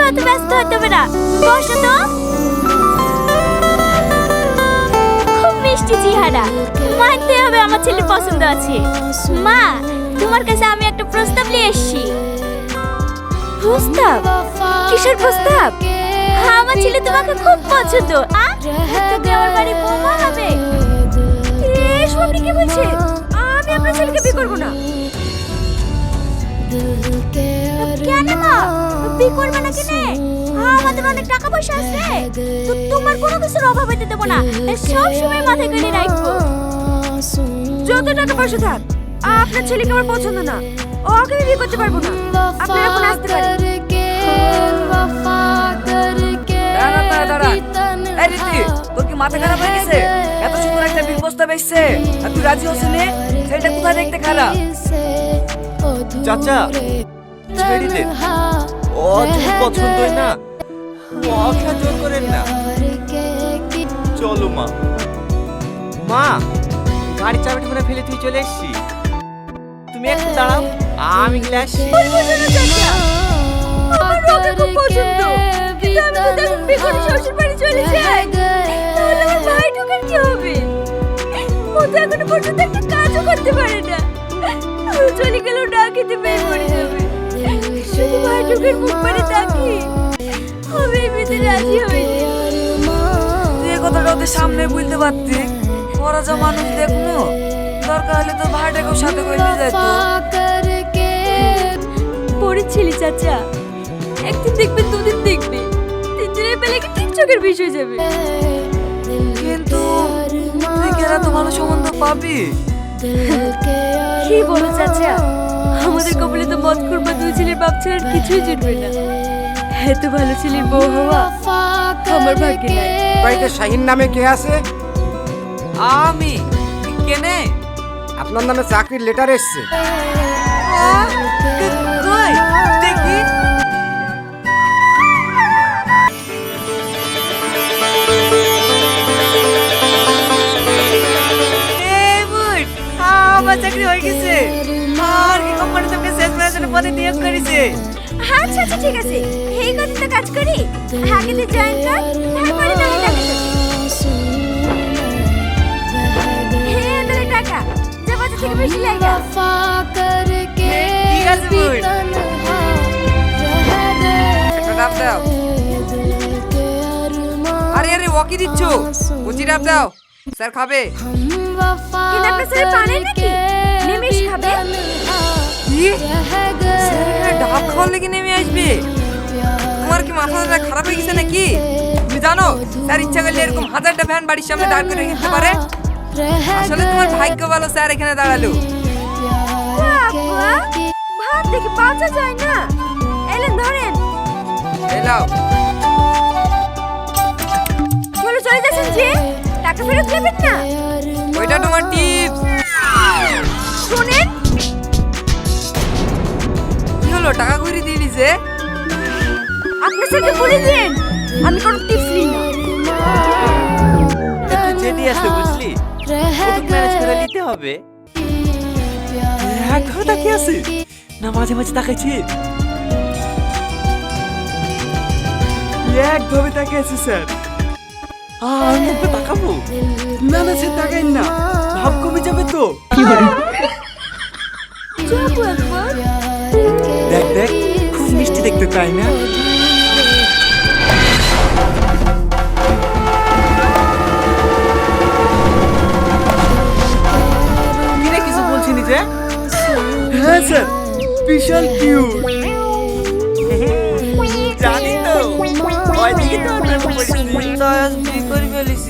তোমাকে অত ব্যস্ত হতে হবে না। বসো তো। খুব মিষ্টি চেহারা। মানতে হবে আমার ছেলে পছন্দ আছে। মা, তোমার কাছে আমি একটা প্রস্তাব নিয়ে এসেছি। প্রস্তাব? কিসের প্রস্তাব? হ্যাঁ আমার ছেলে তোমাকে খুব পছন্দ। আ? তুমি আমার বাড়ি বৌমা হবে। আপনি কি বলছেন আমি আপনার ছেলেকে বিয়ে করব না। কেন মা? বিয়ে করবে না? কেনে আমাদের অনেক টাকা পয়সা আছে। তো তোমার কোনো কিছুর অভাব হতে দেবো না। সব সময় মাথায় করে রাখব। যত টাকা পয়সা থাক আপনার ছেলেকে আমার পছন্দ না। ওকে আমি বিয়ে করতে পারব না। আপনারা এখন আসতে পারেন মাথা খারাপ হয়ে গেছে? এত সুন্দর একটা বিল প্রস্তাব এসছে আর তুই রাজি হচ্ছিস নে? সেটা কোথায় দেখতে খারাপ? চাচা ছেড়ে দে যদি পছন্দই না? জোর করেন না। চলো মা। মা, গাড়ি চাবিটা করে ফেলে তুই চলে এসছি। তুমি একটু দাঁড়াও, আমি গেলে আসছি। করতে না। চলে গেলেও খেতে পেয়ে মরে যাবে। শুধু ভাই ঢোকার মুখ করে তাকি আমি এমনিতে রাজি হইনি। তুই কথাটা ওদের সামনে বলতে পারতি। ওরা যা মানুষ দেখনো দরকার হলে তোর ভাইটাকেও সাথে করে নিয়ে যাইতো। পড়েছিলি চাচা। একদিন দেখবে দুদিন দেখবে। তিন দিনের বেলা কি ঠিক চোখের বিষ হয়ে যাবে? কিন্তু তুই কি তো ভালো সম্বন্ধ পাবি? কি বলো চাচা? আমাদের কপালে তো মদ করবা দুই ছেলের বাপ ছাড়া আর কিছুই জুটবে না। এত ভালো ছেলের বউ হওয়া আমার ভাগ্যে নাই। বাড়িতে শাহিন নামে কে আছে? আমি? কেনে? আপনার নামে চাকরির লেটার এসছে। আমার চাকরি হয়ে গেছে। আর কি কোম্পানি তোকে শেষ ম্যানেজারের পদে নিয়োগ করেছে? আচ্ছা আচ্ছা ঠিক আছে। এই কথা তো কাজ করি? আগে তো জয়েন কর তারপরে না হয় টাকা দেবো। হে টাকা যা বাজার থেকে বেশি লাগা ঠিক আছে বুট একটা দাও। আরে আরে ওকি দিচ্ছ? কুচি ডাব দাও। স্যার খাবে। কিন্তু আপনার ছেলে পানে নাকি? নিমিষ খাবে কি? ডাব খাওয়ার লেগে নেমে আসবে। তোমার কি মাথাটা খারাপ হয়ে গেছে নাকি? তুমি জানো স্যার ইচ্ছা করলে এরকম হাজারটা ভ্যান বাড়ির সামনে দাঁড় করে রেখে দিতে পারে। আসলে তোমার ভাগ্য ভালো স্যার এখানে দাঁড়াল। ভাত দেখে বাঁচা যায় না। এলেন ধরেন। এলাও চলে যাচ্ছেন যে? টাকা ফেরত দেবেন না? ওইটা তোমার টিপস। শোনেন। কি হলো টাকা ঘুরি দিয়ে দিছে আপনার সাথে বলে দিন আমি কোনো টিপস নিই না। একটু জেদি আছে বুঝলি? ওটুক ম্যানেজ করে নিতে হবে? এক কি আছে? না মাঝে মাঝে তাকাইছি। একভাবে তাকিয়েছি স্যার। আমি একটু তাকাবো? না না না। ভাব কমে যাবে তো। যাব একবার। দেখ দেখ খুব মিষ্টি দেখতে তাই না? কিছু বলছি নিজে হ্যাঁ স্যার বিশাল কিউট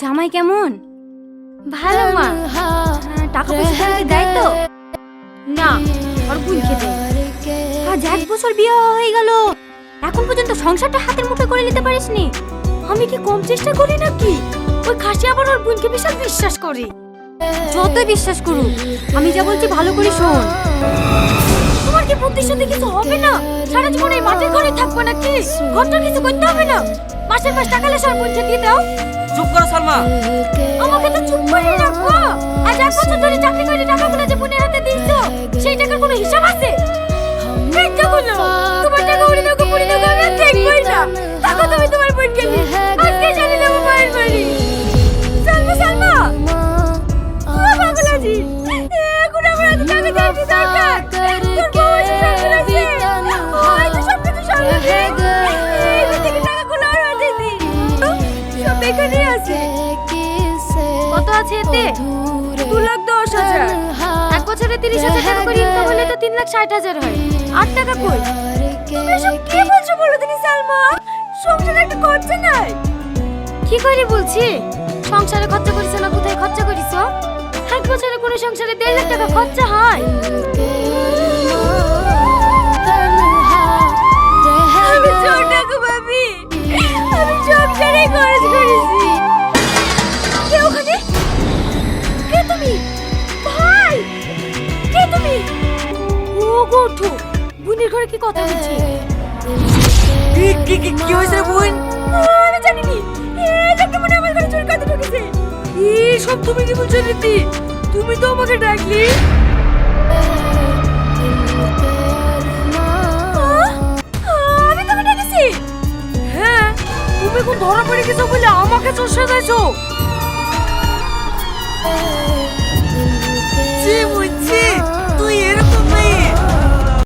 জামাই কেমন? ভালো মা। হ্যাঁ, টাকা পয়সা দেয় তো। না আর কোন খেতে? আজ এক বছর বিয়ে হয়ে গেল। এখন পর্যন্ত সংসারটা হাতের মুঠোয় করে নিতে পারিসনি। আমি কি কম চেষ্টা করি নাকি? ওই খাসি আবার ওর বোনকে বিশাল বিশ্বাস করে। যতই বিশ্বাস করুক আমি যা বলছি ভালো করে শোন। তোমার কি বুদ্ধি শুদ্ধি কিছু হবে না? সারা জীবন এই মাটির ঘরে থাকব নাকি? ঘরটা কিছু করতে হবে না? মাসের মাস টাকা লেসার পৌঁছে দিয়ে দাও। চুপ করো, সালমা। আমাকে তো চুপ করে রাখো। আজ এক বছর ধরে চাকরি করে টাকাগুলো যে বোনের হাতে দিয়েছ, সেই টাকার কোনো হিসাব আছে? এই বলো। তোমার টাকা উড়ে দাও পুড়ে দাও, আমি আর দেখবই না। টাকা তুমি তোমার বোনকে দিই দু লাখ দশ হাজার। এক বছরে তিরিশ হাজার টাকা করে ইনকাম হলে তো তিন লাখ ষাট হাজার হয়। আট টাকা কই? এসব কি বলছো বলো তুমি সালমা? সংসারে একটা খরচা নাই। কি করে বলছি? সংসারে খরচা করিস না কোথায় খরচা করিস এক বছরে কোনো সংসারে দেড় লাখ টাকা খরচা হয়। আমি ছোট টাকা ভাবি। আমি সংসারে খরচ ও গোঠু বোনের ঘরে কি কথা হচ্ছে কি কি কি কি হয়েছে বোন? আমি জানি নি এই লোকটা মনে আমার ঘরে চুরি করতে ঢুকেছে। এই সব তুমি কি বলছো রীতি? তুমি তো আমাকে ডাকলি। আমি তোকে ডেকেছি। হ্যাঁ তুমি কোন ধরা পড়ে গেছো বলে আমাকে চষে দিয়েছ ছি মুচ্ছি